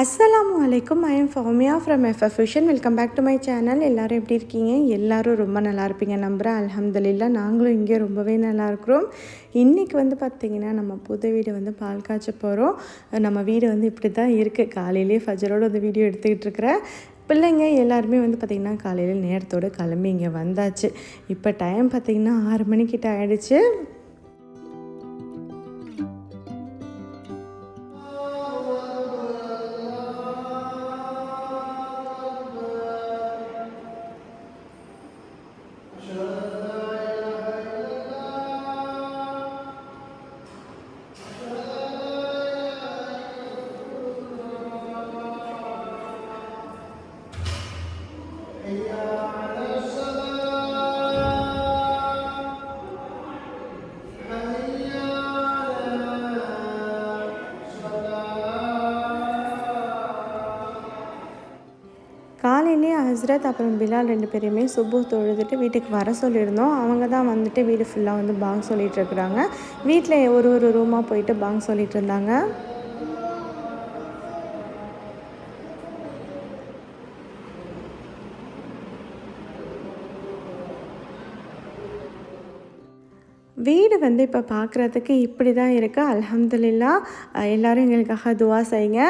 அஸ்ஸலாமு அலைக்கும் I am Fowmiya from F F fashion welcome back to my channel எல்லோரும் எப்படி இருக்கீங்க? எல்லோரும் ரொம்ப நல்லா இருப்பீங்க நம்புகிறேன் அலமதுல்லா நாங்களும் இங்கே ரொம்பவே நல்லா இருக்கிறோம். இன்றைக்கி வந்து பார்த்திங்கன்னா நம்ம புது வீடு வந்து பால் காய்ச்ச போகிறோம் நம்ம வீடு வந்து இப்படி தான் இருக்குது காலையிலேயே ஃபஜரோட வந்து வீடியோ எடுத்துக்கிட்டு இருக்கிறேன். பிள்ளைங்க எல்லாருமே வந்து பார்த்திங்கன்னா காலையில் நேரத்தோடு கிளம்பி இங்கே வந்தாச்சு. இப்போ டைம் பார்த்திங்கன்னா ஆறு மணிக்கிட்ட ஆகிடுச்சு ஹஸ்ரத் அப்புறம் பிலால் ரெண்டு பேரையுமே சுப்பு தொழுதுட்டு வீட்டுக்கு வர சொல்லியிருந்தோம். அவங்க தான் வந்துட்டு வீடு ஃபுல்லாக வந்து பாங் சொல்லிட்டு இருக்கிறாங்க. வீட்டில் ஒரு ஒரு ரூமாக போயிட்டு பாங் சொல்லிகிட்டு இருந்தாங்க. வந்து இப்போ பார்க்குறதுக்கு இப்படி தான் இருக்குது அலமதுல்லா எல்லோரும் எங்களுக்காக துவா செய்யுங்க.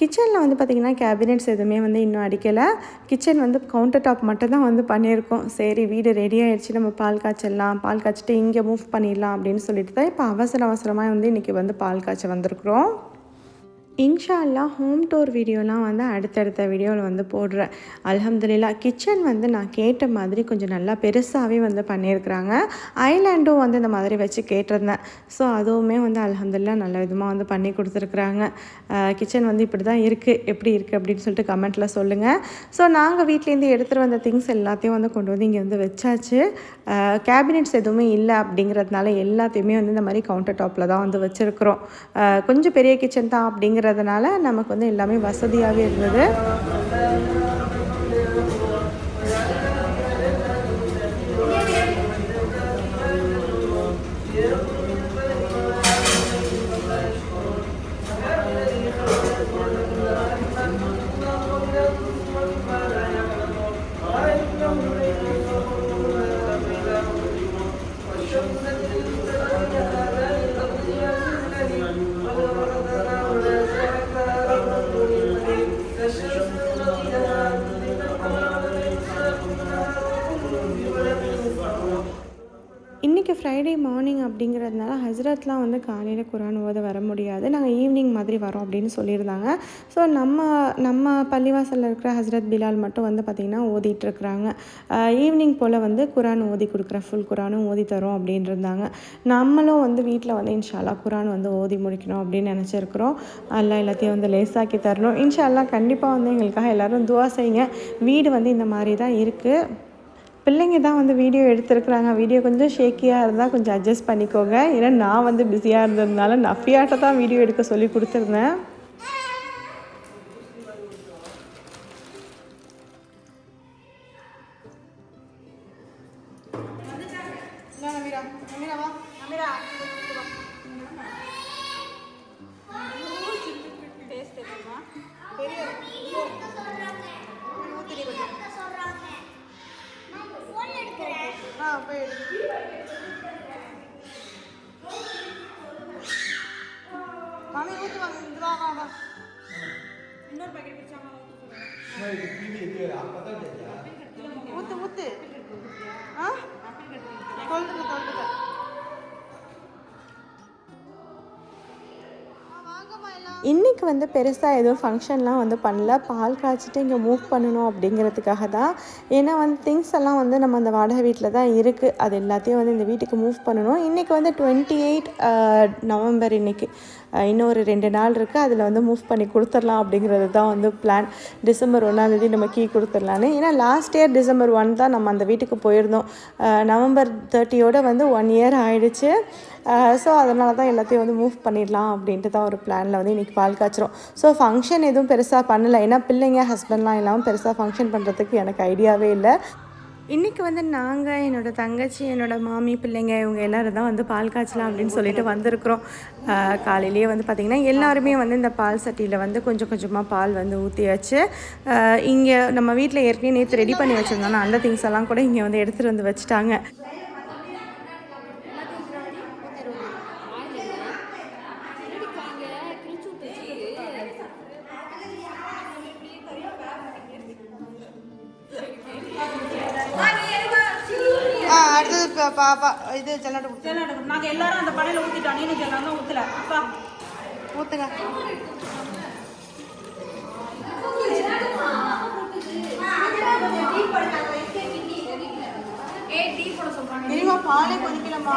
கிச்சனில் வந்து பார்த்திங்கன்னா கேபினெட்ஸ் எதுவுமே வந்து இன்னும் அடிக்கலை. கிச்சன் வந்து கவுண்டர் டாப் மட்டும் தான் வந்து பண்ணியிருக்கோம். சரி வீடு ரெடி ஆகிடுச்சு நம்ம பால் காய்ச்சலாம் பால் காய்ச்சிட்டு இங்கே மூவ் பண்ணிடலாம் அப்படின்னு சொல்லிட்டு தான் இப்போ அவசர அவசரமாக வந்து இன்றைக்கி வந்து பால் காய்ச்ச வந்திருக்குறோம். இன்ஷால்லா ஹோம் டூர் வீடியோலாம் வந்து அடுத்தடுத்த வீடியோவில் வந்து போடுறேன். அலமதுல்லா கிச்சன் வந்து நான் கேட்ட மாதிரி கொஞ்சம் நல்லா பெருசாகவே வந்து பண்ணியிருக்கிறாங்க. ஐலாண்டும் வந்து இந்த மாதிரி வச்சு கேட்டிருந்தேன். ஸோ அதுவுமே வந்து அலமதுல்லா நல்ல விதமாக வந்து பண்ணி கொடுத்துருக்குறாங்க. கிச்சன் வந்து இப்படி தான் இருக்குது எப்படி இருக்குது அப்படின்னு சொல்லிட்டு கமெண்ட்டில் சொல்லுங்கள் ஸோ நாங்கள் வீட்லேருந்து எடுத்துகிட்டு வந்த திங்ஸ் எல்லாத்தையும் வந்து கொண்டு வந்து இங்கே வந்து வச்சாச்சு. கேபினெட்ஸ் எதுவுமே இல்லை அப்படிங்கிறதுனால எல்லாத்தையுமே வந்து இந்த மாதிரி கவுண்டர் டாப்பில் தான் வந்து வச்சுருக்குறோம். கொஞ்சம் பெரிய கிச்சன் தான் அப்படிங்கிற இருக்கிறதுனால நமக்கு வந்து எல்லாமே வசதியாகவே இருந்தது. வந்து காலையில் குரான் ஓத வர முடியாது. நாங்கள் ஈவினிங் மாதிரி வரோம் அப்படின்னு சொல்லியிருந்தாங்க. ஸோ நம்ம நம்ம பள்ளிவாசலில் இருக்கிற ஹஸ்ரத் பிலால் மட்டும் வந்து பார்த்திங்கன்னா ஓதிட்டுருக்குறாங்க ஈவினிங் போல் வந்து குரான் ஓதி கொடுக்குற ஃபுல் குரானும் ஓதி தரோம் அப்படின்னு இருந்தாங்க. நம்மளும் வந்து வீட்டில் வந்து இன்ஷால்லா குரான் வந்து ஓதி முடிக்கணும் அப்படின்னு நினச்சிருக்கிறோம். எல்லாம் எல்லாத்தையும் வந்து லேசாக்கி தரணும். இன்ஷால்லா கண்டிப்பாக வந்து எங்களுக்காக எல்லோரும் துவா செய்யுங்க. வீடு வந்து இந்த மாதிரி தான் இருக்குது பிள்ளைங்க தான் வந்து வீடியோ எடுத்துருக்குறாங்க. வீடியோ கொஞ்சம் ஷேக்கியாக இருந்தால் கொஞ்சம் அட்ஜஸ்ட் பண்ணிக்கோங்க. ஏன்னா நான் வந்து பிஸியாக இருந்ததுனால நஃபியாட்ட தான் வீடியோ எடுக்க சொல்லி கொடுத்துருந்தேன். அமீரா அமீரா வா. அமீரா ஊத்து ஊத்து ஆ இன்றைக்கி வந்து பெருசாக எதுவும் ஃபங்க்ஷன்லாம் வந்து பண்ணல. பால் காய்ச்சிட்டு இங்கே மூவ் பண்ணணும் அப்படிங்கிறதுக்காக தான். ஏன்னா வந்து திங்ஸ் எல்லாம் வந்து நம்ம அந்த வாடகை வீட்டில் தான் இருக்குது அது எல்லாத்தையும் வந்து இந்த வீட்டுக்கு மூவ் பண்ணணும். இன்றைக்கி வந்து டுவெண்ட்டி எயிட் நவம்பர் இன்றைக்கி இன்னும் ஒரு ரெண்டு நாள் இருக்குது அதில் வந்து மூவ் பண்ணி கொடுத்துடலாம் அப்படிங்கிறது தான் வந்து பிளான் டிசம்பர் ஒன்றாந்தேதி நம்ம கீ கொடுத்துடலான்னு. ஏன்னா லாஸ்ட் இயர் டிசம்பர் ஒன் தான் நம்ம அந்த வீட்டுக்கு போயிருந்தோம். நவம்பர் தேர்ட்டியோட வந்து ஒன் இயர் ஆயிடுச்சு. ஸோ அதனால தான் எல்லாத்தையும் வந்து மூவ் பண்ணிடலாம் அப்படின்ட்டு தான் ஒரு பிளானில் வந்து இன்றைக்கி பால் காய்ச்சிரும் ஸோ ஃபங்க்ஷன் எதுவும் பெருசாக பண்ணலை. ஏன்னா பிள்ளைங்க ஹஸ்பண்ட்லாம் இல்லாமல் பெருசாக ஃபங்க்ஷன் பண்ணுறதுக்கு எனக்கு ஐடியாவே இல்லை. இன்றைக்கி வந்து நாங்கள் என்னோட தங்கச்சி என்னோட மாமி பிள்ளைங்க இவங்க எல்லோரும் தான் வந்து பால் காய்ச்சலாம் அப்படின்னு சொல்லிட்டு வந்திருக்கிறோம். காலையிலேயே வந்து பார்த்திங்கன்னா எல்லாருமே வந்து இந்த பால் சட்டியில் வந்து கொஞ்சம் கொஞ்சமாக பால் வந்து ஊற்றியாச்சு இங்கே நம்ம வீட்டில் ஏற்கனவே நேற்று ரெடி பண்ணி வச்சுருந்தோம்னா அந்த திங்ஸ் எல்லாம் கூட இங்கே வந்து எடுத்துகிட்டு வந்து வச்சுட்டாங்க. இது ஜல்லாட்டு கொடுத்து நாங்க எல்லாரும் அந்த படையில ஊத்திட்டோம். நீனு ஜெல்லாம் தான் ஊத்தல. அப்பா. ஊற்றுங்க பாலே கொதிக்கலம்மா.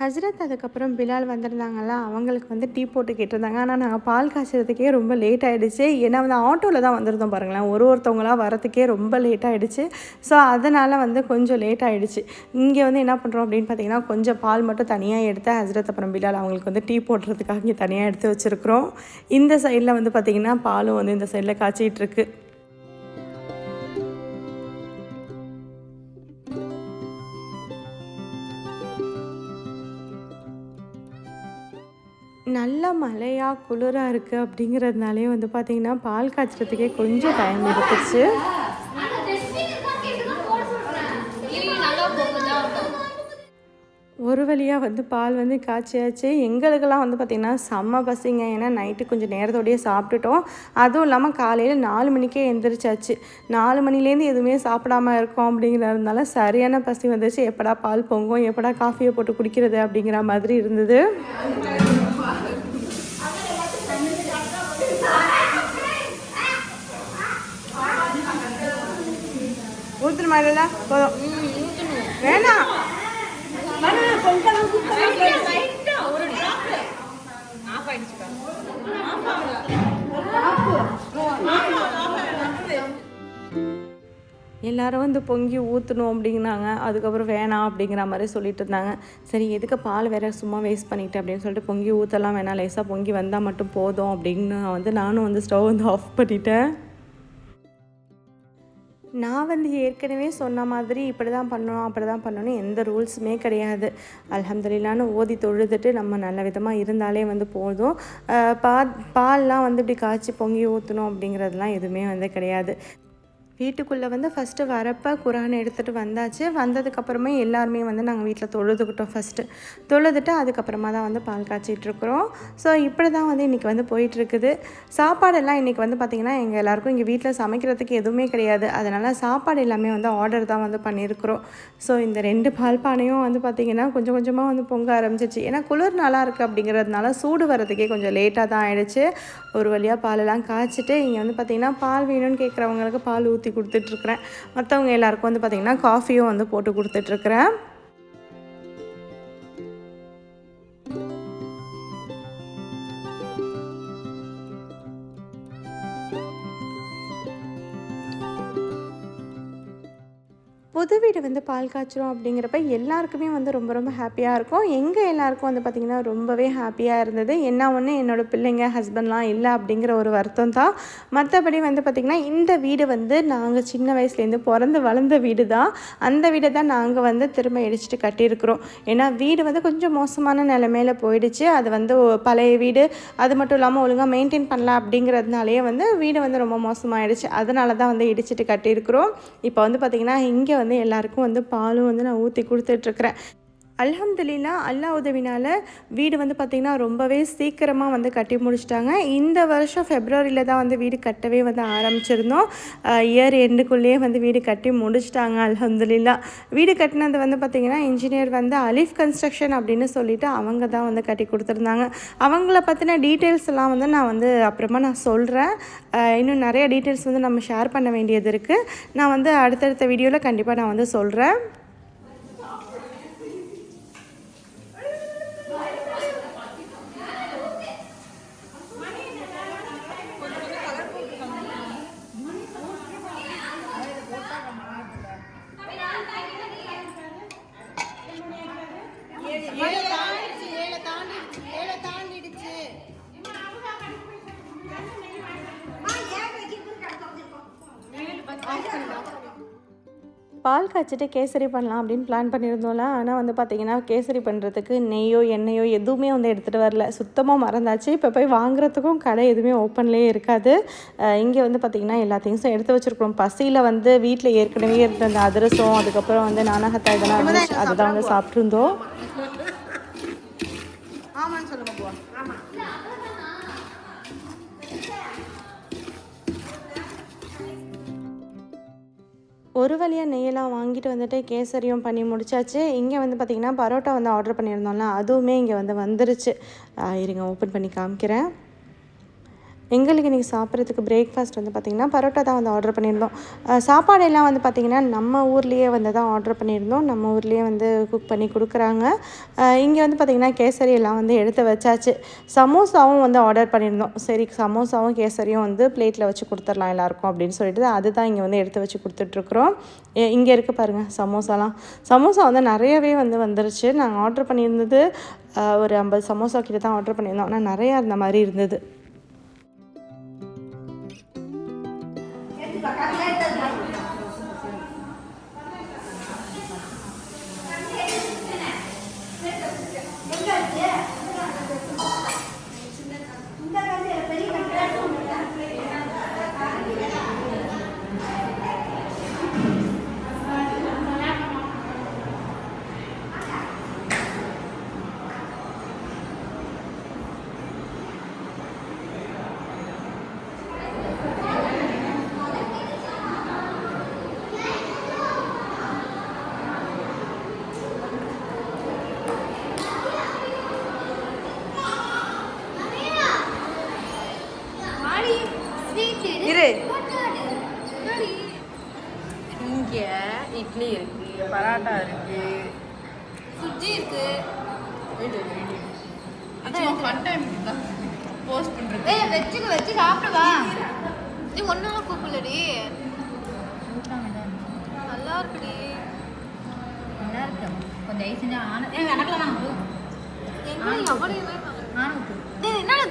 ஹஸ்ரத் அதுக்கப்புறம் பிலால் வந்திருந்தாங்கல்ல அவங்களுக்கு வந்து டீ போட்டு கேட்டிருந்தாங்க. ஆனால் நாங்கள் பால் காய்ச்சறதுக்கே ரொம்ப லேட் ஆகிடுச்சு ஏன்னா வந்து ஆட்டோவில் தான் வந்திருந்தோம் பாருங்களேன். ஒரு ஒருத்தவங்களாம் வரத்துக்கே ரொம்ப லேட் ஆகிடுச்சு ஸோ அதனால் வந்து கொஞ்சம் லேட் ஆகிடுச்சு இங்கே வந்து என்ன பண்ணுறோம் அப்படின்னு பார்த்தீங்கன்னா கொஞ்சம் பால் மட்டும் தனியாக எடுத்து ஹசரத் அப்புறம் பிலால் அவங்களுக்கு வந்து டீ போடுறதுக்காக இங்கே தனியாக எடுத்து வச்சுருக்குறோம். இந்த சைடில் வந்து பார்த்திங்கன்னா பாலும் வந்து இந்த சைடில் காய்ச்சிட்டு நல்ல மழையாக குளிராக இருக்குது அப்படிங்கிறதுனாலே வந்து பார்த்திங்கன்னா பால் காய்ச்சறதுக்கே கொஞ்சம் டைம் எடுத்துச்சு. ஒரு வழியாக வந்து பால் வந்து காய்ச்சியாச்சு. எங்களுக்கெல்லாம் வந்து பார்த்திங்கன்னா செம்ம பசிங்க. ஏன்னா நைட்டு கொஞ்சம் நேரத்தோடயே சாப்பிட்டுட்டோம். அதுவும் இல்லாமல் காலையில் நாலு மணிக்கே எந்திரிச்சாச்சு. நாலு மணிலேருந்து எதுவுமே சாப்பிடாம இருக்கோம் அப்படிங்கிறதுனால சரியான பசி வந்துச்சு எப்படா பால் பொங்கும் எப்படா காஃபியை போட்டு குடிக்கிறது அப்படிங்கிற மாதிரி இருந்தது. ஊற்றுன மாதிரில போதும் வேணாம் எல்லாரும் வந்து பொங்கி ஊற்றணும் அப்படிங்கிறாங்க அதுக்கப்புறம் வேணாம் அப்படிங்கிற மாதிரி சொல்லிட்டு இருந்தாங்க. சரி எதுக்கு பால் வேற சும்மா வேஸ்ட் பண்ணிட்டு அப்படின்னு சொல்லிட்டு பொங்கி ஊற்றலாம் வேணாம். லேசாக பொங்கி வந்தால் மட்டும் போதும் அப்படின்னு வந்து நானும் வந்து ஸ்டவ் வந்து ஆஃப் பண்ணிட்டேன். நான் வந்து ஏற்கனவே சொன்ன மாதிரி இப்படி தான் பண்ணணும் அப்படி தான் பண்ணணும் எந்த ரூல்ஸுமே கிடையாது. அல்ஹம்துலில்லான்னு ஓதி தொழுதுட்டு நம்ம நல்ல விதமாக இருந்தாலே வந்து போதும். பா பால்லாம் வந்து இப்படி காய்ச்சி பொங்கி ஊற்றணும் அப்படிங்கிறதுலாம் எதுவுமே வந்து கிடையாது. வீட்டுக்குள்ளே வந்து ஃபஸ்ட்டு வரப்போ குரான் எடுத்துகிட்டு வந்தாச்சு. வந்ததுக்கப்புறமே எல்லாருமே வந்து நாங்கள் வீட்டில் தொழுதுக்கிட்டோம் ஃபஸ்ட்டு தொழுதுட்டு அதுக்கப்புறமா தான் வந்து பால் காய்ச்சிட்ருக்குறோம் ஸோ இப்படி தான் வந்து இன்றைக்கி வந்து போயிட்டுருக்குது. சாப்பாடெல்லாம் இன்றைக்கி வந்து பார்த்திங்கன்னா எங்கள் எல்லாருக்கும் இங்கே வீட்டில் சமைக்கிறதுக்கு எதுவுமே கிடையாது. அதனால் சாப்பாடு எல்லாமே வந்து ஆர்டர் தான் வந்து பண்ணியிருக்கிறோம். ஸோ இந்த ரெண்டு பால் பானையும் வந்து பார்த்திங்கன்னா கொஞ்சம் கொஞ்சமாக வந்து பொங்க ஆரம்பிச்சிச்சு. ஏன்னா குளிர் நல்லா இருக்குது அப்படிங்கிறதுனால சூடு வரதுக்கே கொஞ்சம் லேட்டாக தான் ஆகிடுச்சு ஒரு வழியாக பாலெல்லாம் காய்ச்சிட்டு இங்கே வந்து பார்த்திங்கன்னா பால் வேணும்னு கேட்குறவங்களுக்கு பால் ஊற்றி கொடுத்துட்ருக்குறேன். மற்றவங்க எல்லாருக்கும் வந்து பார்த்திங்கன்னா காஃபியும் வந்து போட்டு கொடுத்துட்ருக்குறேன். புது வீடு வந்து பால் காய்ச்சிரும் அப்படிங்கிறப்ப எல்லாருக்குமே வந்து ரொம்ப ரொம்ப ஹாப்பியாக இருக்கும். எங்கள் எல்லாருக்கும் வந்து பார்த்திங்கன்னா ரொம்பவே ஹாப்பியாக இருந்தது. என்ன ஒன்று என்னோட பிள்ளைங்க ஹஸ்பண்ட்லாம் இல்லை அப்படிங்கிற ஒரு வருத்தம் தான். மற்றபடி வந்து பார்த்திங்கன்னா இந்த வீடு வந்து நாங்கள் சின்ன வயசுலேருந்து பிறந்து வளர்ந்த வீடு தான் அந்த வீடை தான் நாங்கள் வந்து திரும்ப இடிச்சிட்டு கட்டியிருக்கிறோம். ஏன்னா வீடு வந்து கொஞ்சம் மோசமான நிலைமையில் போயிடுச்சு. அது வந்து பழைய வீடு. அது மட்டும் இல்லாமல் ஒழுங்காக மெயின்டைன் பண்ணல அப்படிங்கிறதுனாலே வந்து வீடு வந்து ரொம்ப மோசமாயிடுச்சு. அதனால தான் வந்து இடிச்சிட்டு கட்டியிருக்கிறோம். இப்போ வந்து பார்த்திங்கன்னா இங்கே வந்து எல்லாருக்கும் வந்து பாலும் வந்து நான் ஊற்றி கொடுத்துட்ருக்குறேன் அல்ஹம்துலில்லா அல்லா உதவினால் வீடு வந்து பார்த்திங்கன்னா ரொம்பவே சீக்கிரமாக வந்து கட்டி முடிச்சிட்டாங்க. இந்த வருஷம் ஃபெப்ரவரியில் தான் வந்து வீடு கட்டவே வந்து ஆரம்பிச்சிருந்தோம். இயர் எண்டுக்குள்ளேயே வந்து வீடு கட்டி முடிச்சிட்டாங்க அல்ஹம்துலில்லா. வீடு கட்டினது வந்து பார்த்திங்கன்னா இன்ஜினியர் வந்து அலிஃப் கன்ஸ்ட்ரக்ஷன் அப்படின்னு சொல்லிவிட்டு அவங்க தான் வந்து கட்டி கொடுத்துருந்தாங்க. அவங்கள பற்றின டீட்டெயில்ஸ் எல்லாம் வந்து நான் வந்து அப்புறமா நான் சொல்கிறேன் இன்னும் நிறைய டீட்டெயில்ஸ் வந்து நம்ம ஷேர் பண்ண வேண்டியது இருக்குது நான் வந்து அடுத்தடுத்த வீடியோவில் கண்டிப்பாக நான் வந்து சொல்கிறேன் பால் காய்ச்சிட்டு கேசரி பண்ணலாம் அப்படின்னு பிளான் பண்ணியிருந்தோம்ல. ஆனால் வந்து பார்த்திங்கன்னா கேசரி பண்ணுறதுக்கு நெய்யோ எண்ணெயோ எதுவுமே வந்து எடுத்துகிட்டு வரல. சுத்தமாக மறந்தாச்சு. இப்போ போய் வாங்குறதுக்கும் கடை எதுவுமே ஓப்பன்லேயே இருக்காது. இங்கே வந்து பார்த்திங்கன்னா எல்லா திங்ஸும் எடுத்து வச்சுருக்கோம் பசியில் வந்து வீட்டில் ஏற்கனவே இருந்த அந்த அதிரசம் அதுக்கப்புறம் வந்து நானகத்தா இதெல்லாம் இருந்துச்சு அதுதான் வந்து சாப்பிட்ருந்தோம் ஆமான்னு சொல்லுங்க ஒரு வழியாக நெய்யெல்லாம் வாங்கிட்டு வந்துட்டு கேசரியும் பண்ணி முடிச்சாச்சு. இங்கே வந்து பார்த்திங்கன்னா பரோட்டா வந்து ஆர்டர் பண்ணியிருந்தோம்ல அதுவுமே இங்கே வந்து வந்துருச்சு. இருங்க ஓப்பன் பண்ணி காமிக்கிறேன். எங்களுக்கு இன்றைக்கி சாப்பிட்றதுக்கு பிரேக்ஃபாஸ்ட் வந்து பார்த்திங்கன்னா பரோட்டா தான் வந்து ஆர்டர் பண்ணியிருந்தோம். சாப்பாடு எல்லாம் வந்து பார்த்திங்கன்னா நம்ம ஊர்லேயே வந்து தான் ஆர்டர் பண்ணியிருந்தோம். நம்ம ஊர்லேயே வந்து குக் பண்ணி கொடுக்குறாங்க. இங்கே வந்து பார்த்திங்கன்னா கேசரி எல்லாம் வந்து எடுத்து வச்சாச்சு. சமோசாவும் வந்து ஆர்டர் பண்ணியிருந்தோம். சரி சமோசாவும் கேசரியும் வந்து பிளேட்டில் வச்சு கொடுத்துடலாம் எல்லாருக்கும் அப்படின்னு சொல்லிட்டு அதுதான் இங்கே வந்து எடுத்து வச்சு கொடுத்துட்ருக்குறோம். இங்கே இருக்க பாருங்கள் சமோசாலாம். சமோசா வந்து நிறையவே வந்து வந்துருச்சு. நாங்கள் ஆர்டர் பண்ணியிருந்தது ஒரு ஐம்பது சமோசா கிட்ட தான் ஆர்டர் பண்ணியிருந்தோம். ஆனால் நிறையா இருந்த மாதிரி இருந்தது.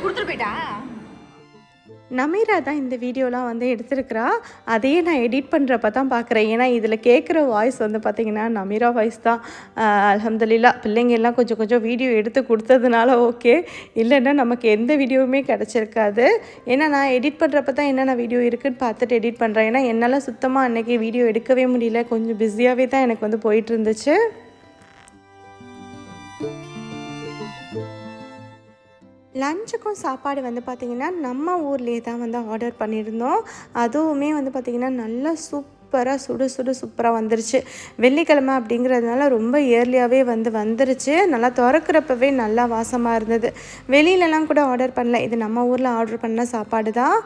கொடுத்துட்டு போயிட்டா? நமீரா தான் இந்த வீடியோலாம் வந்து எடுத்திருக்கிறா. அதையே நான் எடிட் பண்ணுறப்ப தான் பார்க்குறேன். ஏன்னா இதில் கேட்குற வாய்ஸ் வந்து பார்த்திங்கன்னா நமீரா வாய்ஸ் தான். அலமதுல்லா பிள்ளைங்க எல்லாம் கொஞ்சம் கொஞ்சம் வீடியோ எடுத்து கொடுத்ததுனால ஓகே இல்லைன்னா நமக்கு எந்த வீடியோவுமே கிடச்சிருக்காது. ஏன்னா நான் எடிட் பண்ணுறப்ப தான் என்னென்ன வீடியோ இருக்குன்னு பார்த்துட்டு எடிட் பண்ணுறேன் ஏன்னா என்னால் சுத்தமாக அன்றைக்கி வீடியோ எடுக்கவே முடியல. கொஞ்சம் பிஸியாகவே தான் எனக்கு வந்து போயிட்டு இருந்துச்சு. லஞ்சுக்கும் சாப்பாடு வந்து பார்த்திங்கன்னா நம்ம ஊர்லேயே தான் வந்து ஆர்டர் பண்ணியிருந்தோம். அதுவுமே வந்து பார்த்திங்கன்னா நல்லா சூப்பராக சுடு சுடு சூப்பராக வந்துருச்சு. வெள்ளிக்கிழமை அப்படிங்கிறதுனால ரொம்ப இயர்லியாகவே வந்து வந்துருச்சு. நல்லா திறக்கிறப்பவே நல்லா வாசமாக இருந்தது. வெளியிலலாம் கூட ஆர்டர் பண்ணல. இது நம்ம ஊரில் ஆர்டர் பண்ண சாப்பாடு தான்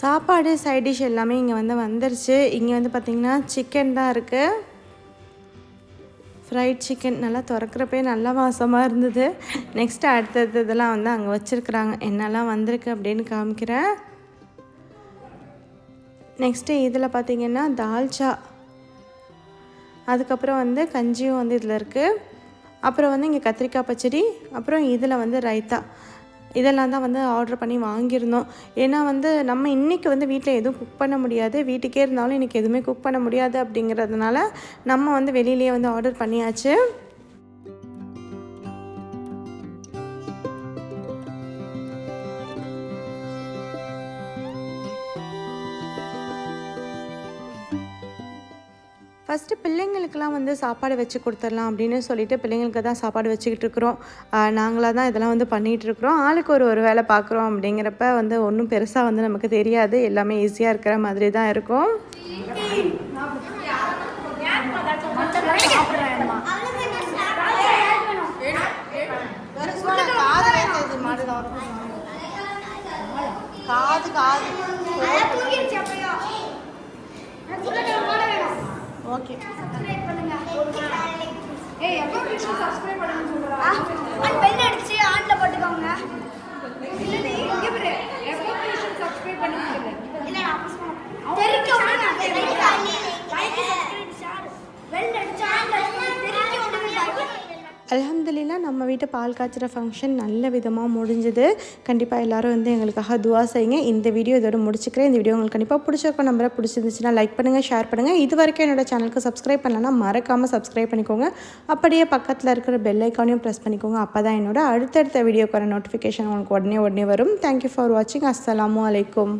சாப்பாடு சைட் டிஷ் எல்லாமே இங்கே வந்து வந்துருச்சு. இங்கே வந்து பார்த்திங்கன்னா சிக்கன் தான் இருக்குது ஃப்ரைட் சிக்கன் நல்லா திறக்கிறப்பே நல்லா வாசமாக இருந்தது. நெக்ஸ்ட்டு அடுத்தது இதெல்லாம் வந்து அங்கே வச்சுருக்குறாங்க. என்னெல்லாம் வந்திருக்கு அப்படின்னு காமிக்கிறேன். நெக்ஸ்ட்டு இதில் பார்த்தீங்கன்னா தால்ச்சா. அதுக்கப்புறம் வந்து கஞ்சியும் வந்து இதில் இருக்குது அப்புறம் வந்து இங்கே கத்திரிக்காய் பச்சடி. அப்புறம் இதில் வந்து ரைத்தா. இதெல்லாம் தான் வந்து ஆர்டர் பண்ணி வாங்கியிருந்தோம். ஏன்னா வந்து நம்ம இன்றைக்கி வந்து வீட்டில் எதுவும் குக் பண்ண முடியாது. வீட்டுக்கே இருந்தாலும் இன்றைக்கி எதுவுமே குக் பண்ண முடியாது அப்படிங்கிறதுனால நம்ம வந்து வெளியிலேயே வந்து ஆர்டர் பண்ணியாச்சு. ஃபஸ்ட்டு பிள்ளைங்களுக்கெல்லாம் வந்து சாப்பாடு வச்சு கொடுத்துடலாம் அப்படின்னு சொல்லிட்டு பிள்ளைங்களுக்கு தான் சாப்பாடு வச்சுக்கிட்டு இருக்கிறோம். நாங்களாக தான் இதெல்லாம் வந்து பண்ணிகிட்டு இருக்கிறோம். ஆளுக்கு ஒரு ஒரு வேலை பார்க்குறோம் அப்படிங்கிறப்ப வந்து ஒன்றும் பெருசாக வந்து நமக்கு தெரியாது. எல்லாமே ஈஸியாக இருக்கிற மாதிரி தான் இருக்கும். காது கேட்குது மாடுதான் காது காது ஓகே பெல் அடிச்சு ஆன்ல போட்டுக்கோங்க இல்ல, நான் அப்ப சொன்னேன். தெரிக்க விடுங்க. Like, subscribe, share. பெல் அடிச்சு ஆன்ல தெரிக்க விடுங்க. அல்ஹம்துலில்லாஹ் நம்ம வீட்டு பால் காய்ச்சுற ஃபங்க்ஷன் நல்ல விதமாக முடிஞ்சுது. கண்டிப்பாக எல்லோரும் வந்து எங்களுக்காக துவா செய்யுங்க. இந்த வீடியோ இதோட முடிச்சுக்கிறேன். இந்த வீடியோ உங்களுக்கு கண்டிப்பாக பிடிச்சிருக்கோம். நம்பரை பிடிச்சிருந்துச்சுன்னா லைக் பண்ணுங்கள் ஷேர் பண்ணுங்கள் இது வரைக்கும் என்னோடய சேனலுக்கு சப்ஸ்கிரைப் பண்ணலன்னா மறக்காமல் சப்ஸ்கிரைப் பண்ணிக்கோங்க. அப்படியே பக்கத்தில் இருக்கிற பெல் ஐக்கானையும் ப்ரெஸ் பண்ணிக்கோங்க. அப்போ தான் என்னோட அடுத்தடுத்த வீடியோக்கான நோட்டிஃபிகேஷன் உங்களுக்கு உடனே உடனே வரும். தேங்க்யூ ஃபார் வாட்சிங் அஸ்லாம் அலைக்கும்.